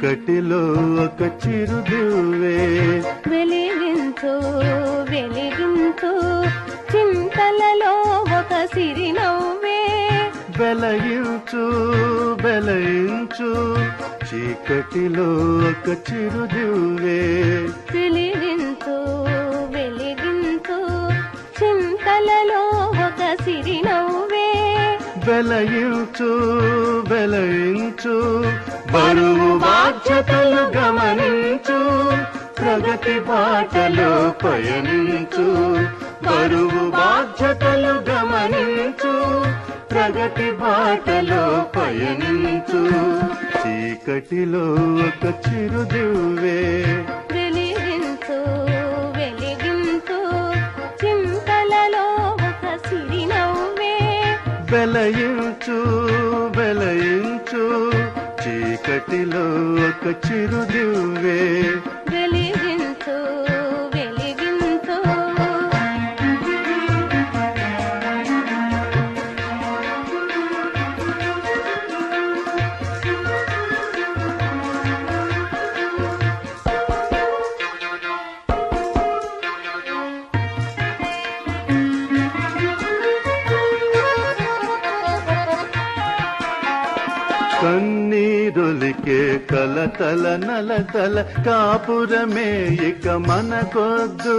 చీకటిలో ఒక చిరుదివ్వే. వెలిగించు వెలిగించు చింతలలో ఒక సిరి నవ్వే వెలయించు వెలయించు చీకటిలో ఒక చిరుదివ్వే. వెలిగించు వెలిగించు చింతలలో ఒక సిరి నవ్వే వెలయించు వెలయించు బరువు బాధ్యతలు గమనించు ప్రగతి బాటలో పయనించు. బరువు బాధ్యతలు గమనించు ప్రగతి బాటలో పయనించు. చీకటిలో ఒక చిరుదివ్వే వెలిగించు వెలిగించు. చింతలలో ఒక వెలయించు వెలయించు. చీకటిలో ఒక చిరుదివ్వే. వెలిగించు వెలిగించు. కన్నీరులికే కలతల నలతల కాపురమే ఇక మనకొద్దు.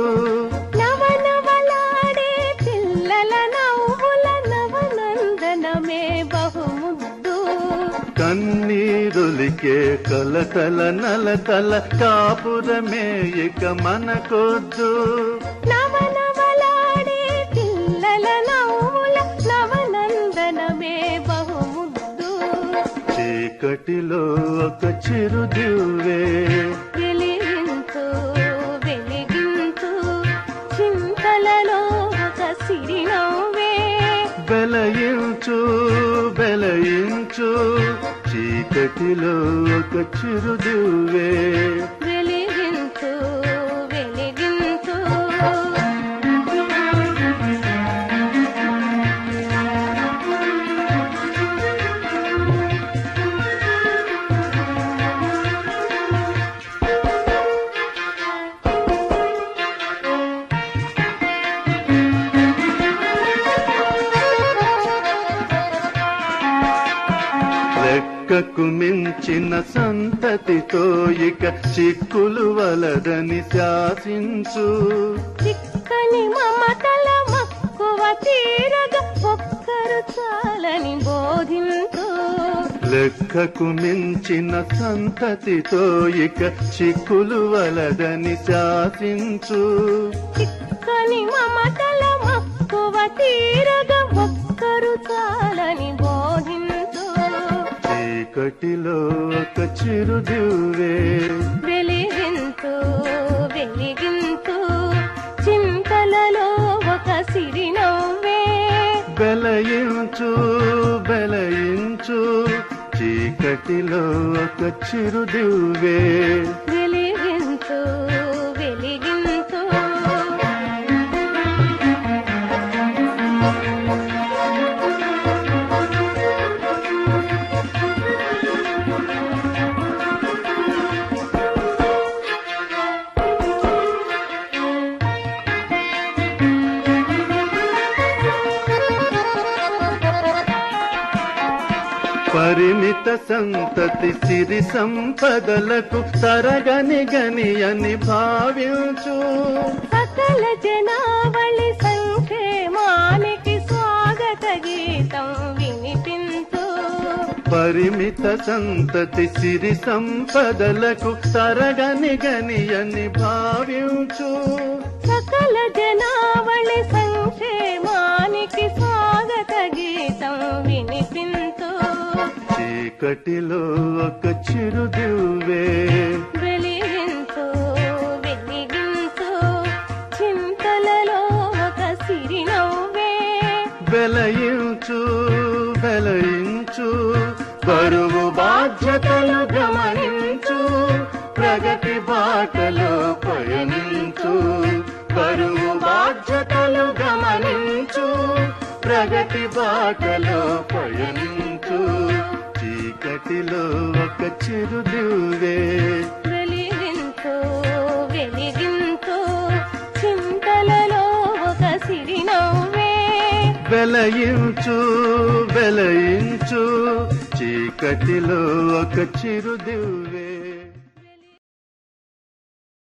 నవనవలాడే పిల్లల నవ్వుల నవనందనమే బహుముద్దు. కన్నీరులికే కలతల నలతల కాపురమే ఇక మనకొద్దు. నవనవలాడే చీకటిలో ఒక చిరుదివ్వే వెలిగించు వెలిగించు చింతలలో ఒక సిరి నవ్వే. వెలయించు వెలయించు చీకటిలో ఒక చిరుదివ్వే లెక్కకు మించిన సంతతితో ఇక చిక్కులు వలదని శాసించు. చిక్కని మమతల మక్కువ తీరగా ఒక్కరు చాలని బోధించు. లెక్కకు మించిన సంతతితో ఇక చిక్కులు వలదని శాసించు. చిక్కని మమతల మక్కువ తీరగా చీకటిలో ఒక చిరుదివ్వే వెలిగించు వెలిగించు చింతలలో ఒక సిరి నవ్వే. బెలయించు బెలయించు చీకటిలో ఒక చిరుదివ్వే పరిమిత సంతతి సిరి సంపదలకు తరగని గని అని భావించు. సకల జనావళి సంక్షేమానికి స్వాగత గీతం వినిపించు. పరిమిత సంతతి సిరి సంపదలకు తరగని గని అని భావించు. సకల జనావళి చీకటిలో ఒక చిరుదివ్వే వెలిగించు వెలిగించు చింతలలో ఒక సిరి నవ్వే. వెలయించు వెలయించు బరువు బాధ్యతలు గమనించు ప్రగతి బాటలో పయనించు బరువు బాధ్యతలు గమనించు ప్రగతి బాటలో పయనించు. చీకటిలో ఒక చిరుదివ్వే వెలిగించు వెలిగించు చింతలలో ఒక సిరినవ్వే వెలయించు వెలయించు చీకటిలో ఒక చిరుదివ్వే